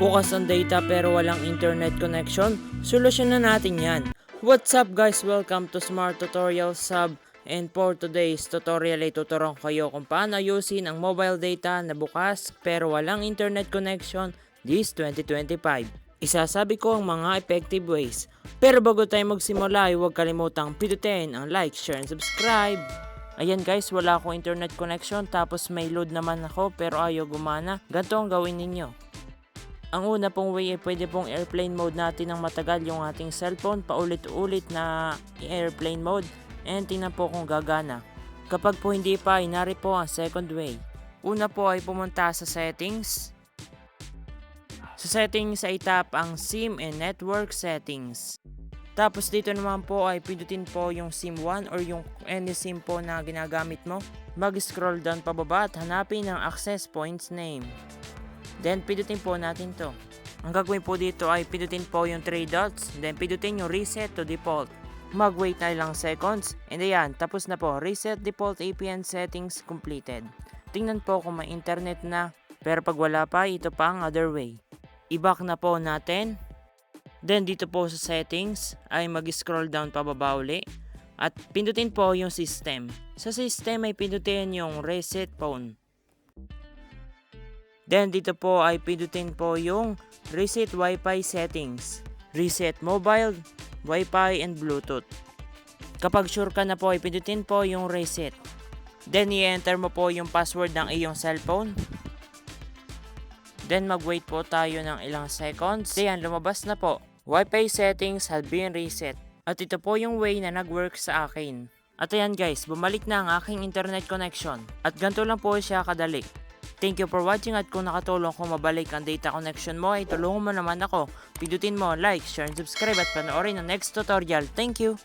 Bukas ang data pero walang internet connection? Solusyon na natin yan. What's up guys? Welcome to Smart Tutorial Sub. And for today's tutorial ay tuturuan kayo kung paano ayusin ang mobile data na bukas pero walang internet connection this 2025. Isasabi ko ang mga effective ways. Pero bago tayo magsimula ay huwag kalimutang pindutin ang like, share, and subscribe. Ayan guys, wala akong internet connection tapos may load naman ako pero ayaw gumana. Ganito ang gawin ninyo. Ang una pong way ay pwede pong airplane mode natin ng matagal yung ating cellphone paulit-ulit na airplane mode and tingnan po kung gagana. Kapag po hindi pa, inari po ang second way. Una po ay pumunta sa settings. Sa settings ay tap ang SIM and network settings. Tapos dito naman po ay pindutin po yung SIM 1 or yung any SIM po na ginagamit mo. Mag-scroll down pababa at hanapin ang access points name. Then pindutin po natin to. Ang gagawin po dito ay pindutin po yung 3 dots, then pindutin yung reset to default. Mag-wait na ilang seconds, and ayan, tapos na po, reset default APN settings completed. Tingnan po kung may internet na, pero pag wala pa, ito pa ang other way. I-back na po natin, then dito po sa settings, ay mag-scroll down pababa uli, at pindutin po yung system. Sa system ay pindutin yung reset phone. Then dito po ay pindutin po yung reset Wi-Fi settings, reset mobile, Wi-Fi and Bluetooth. Kapag sure ka na po ay pindutin po yung reset. Then i-enter mo po yung password ng iyong cellphone. Then mag-wait po tayo ng ilang seconds. Ayan, lumabas na po. Wi-Fi settings have been reset. At ito po yung way na nag-work sa akin. At ayan guys, bumalik na ang aking internet connection. At ganito lang po siya kadali. Thank you for watching at kung nakatulong ko mabalik ang data connection mo ay tulungan mo naman ako. Pindutin mo like, share, and subscribe at panoorin ang next tutorial. Thank you!